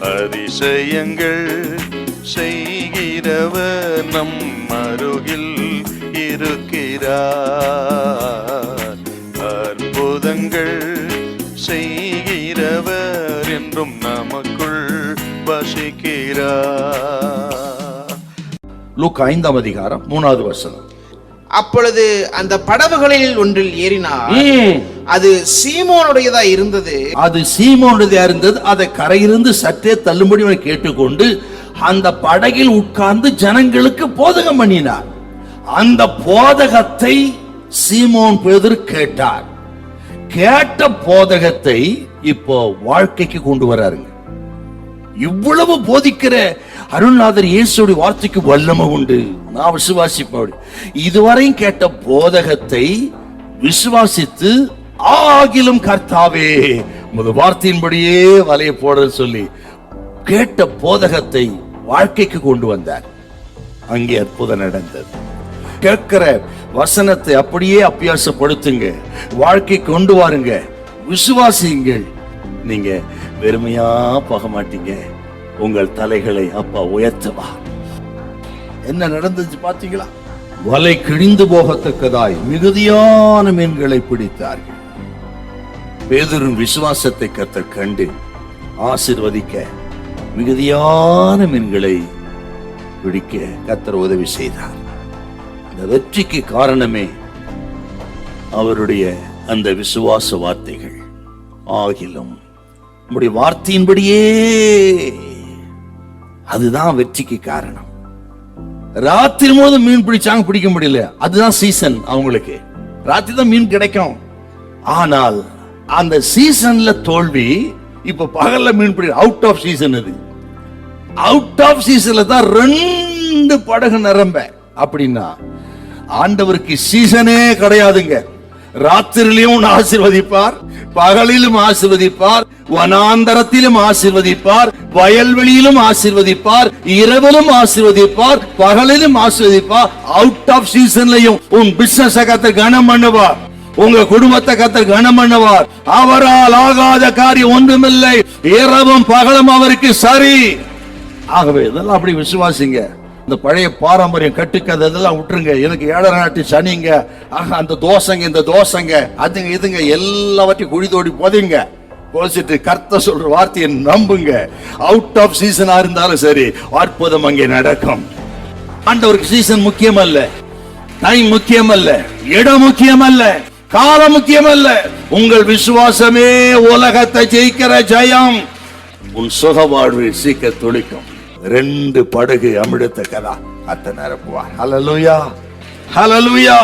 அதிசயங்கள் செய்கிறவர் நம் அருகில் இருக்கிறார். அற்புதங்கள் செய்கிறவர் என்றும் நமக்குள் வசிக்கிறார். லூக்கா ஐந்தாம் அதிகாரம் மூணாவது வசனம். அப்பொழுது அந்த படவுகளில் ஒன்றில் ஏறினார். அது சீமோனுடையதா இருந்தது. அது சீமோனுடையதா இருந்தது. அதை கரையிலிருந்து சற்றே தள்ளும்படி கேட்டுக்கொண்டு அந்த படகில் உட்கார்ந்து ஜனங்களுக்கு போதகம் பண்ணினார். அந்த போதகத்தை சீமோன் பேதர் கேட்டார். கேட்ட போதகத்தை இப்போ வாழ்க்கைக்கு கொண்டு வராருங்க. இவ்வளவு போதிக்கிற அருள்நாதர் இயேசுடைய வார்த்தைக்கு வல்லமை உண்டு. நான் விசுவாசிப்பேன். இதுவரையும் கேட்ட போதகத்தை விசுவாசித்து ஆகிலும் கர்த்தாவே உமது வார்த்தையின்படியே வலைய போட சொல்லி கேட்ட போதகத்தை வாழ்க்கைக்கு கொண்டு வந்தார். அங்கே அற்புதம் நடந்தது. கேட்கிற வசனத்தை அப்படியே அபியாசப்படுத்துங்க. வாழ்க்கை கொண்டு வாருங்க. விசுவாசியுங்கள். நீங்க வெறுமையா போக மாட்டீங்க. உங்கள் தலைகளை அப்பா உயர்த்தவா. என்ன நடந்துச்சு பாத்தீங்களா வலை கிழிந்து போகத்தக்கதாய் மிகுதியான மீன்களை பிடித்தார்கள். பேதரும் விசுவாசத்தை கத்தர் கண்டு ஆசிர்வதிக்க மிகுதியான மீன்களை பிடிக்க கத்தர் உதவி செய்தார். இந்த வெற்றிக்கு காரணமே அவருடைய அந்த விசுவாச வார்த்தைகள். ஆகிலும் நம்முடைய வார்த்தையின்படியே அதுதான் வெற்றிக்கு காரணம். ராத்திரி முழுவதும் மீன் பிடிச்சாங்க பிடிக்க முடியல. அதுதான் சீசன் அவங்களுக்கு. ராத்திரி தான் மீன் கிடைக்கும். ஆனால் அந்த சீசன்ல தோல்வி இப்ப பகல்ல மீன் பிடி அவுட் ஆஃப் சீசன் அது. அவுட் ஆஃப் சீசன்ல தான் ரெண்டு படகு நிரம்ப. அப்படின்னா ஆண்டவருக்கு சீசனே கிடையாதுங்க. ராத்திரிலையும் ஆசிர்வதிப்பார் பகலிலும் ஆசிர்வதிப்பார் வனாந்தரத்திலும் ஆசீர்வதிப்பார் வயல்வெளியிலும் ஆசிர்வதிப்பார் இரவிலும் ஆசீர்வதிப்பார் பகலிலும் ஆசிர்வதிப்பார். அவுட் ஆஃப் சீசன்லயும் உன் பிசினஸ் கத்தர் கனம் பண்ணுவார். உங்க குடும்பத்தை கத்தர் கனம் பண்ணுவார் அவரால் ஆகாத காரியம் ஒன்றுமில்லை. இரவும் பகலும் அவருக்கு சரி. ஆகவே இதெல்லாம் அப்படி விசுவாசிங்க. இந்த பழைய பாரம்பரியம் கட்டுக்கதை இதெல்லாம் விட்டுருங்க. எனக்கு ஏழரை நாட்டு சனிங்க. ஆக அந்த தோசைங்க இந்த தோசைங்க. அதுங்க இதுங்க எல்லாவற்றையும் குழி தோடி புதைங்க. போசிட்டு கர்த்த சொல்ற வார்த்தையை நம்புங்க. அவுட் ஆஃப் சீசனா இருந்தாலும் சரி அற்புதம் அங்கே நடக்கும். ஆண்டவருக்கு சீசன் முக்கியம் அல்ல டைம் முக்கியம் அல்ல இடம் முக்கியம் அல்ல காலம் முக்கியம் அல்ல உங்கள் விசுவாசமே உலகத்தை ஜெயிக்கிற ஜெயம். உன் சுக வாழ்வு சீக்க துளிக்கும். ரெண்டு படகு அமிழ்த்த கதா அத்த நிரப்புவார் ஹலலுயா ஹலலுயா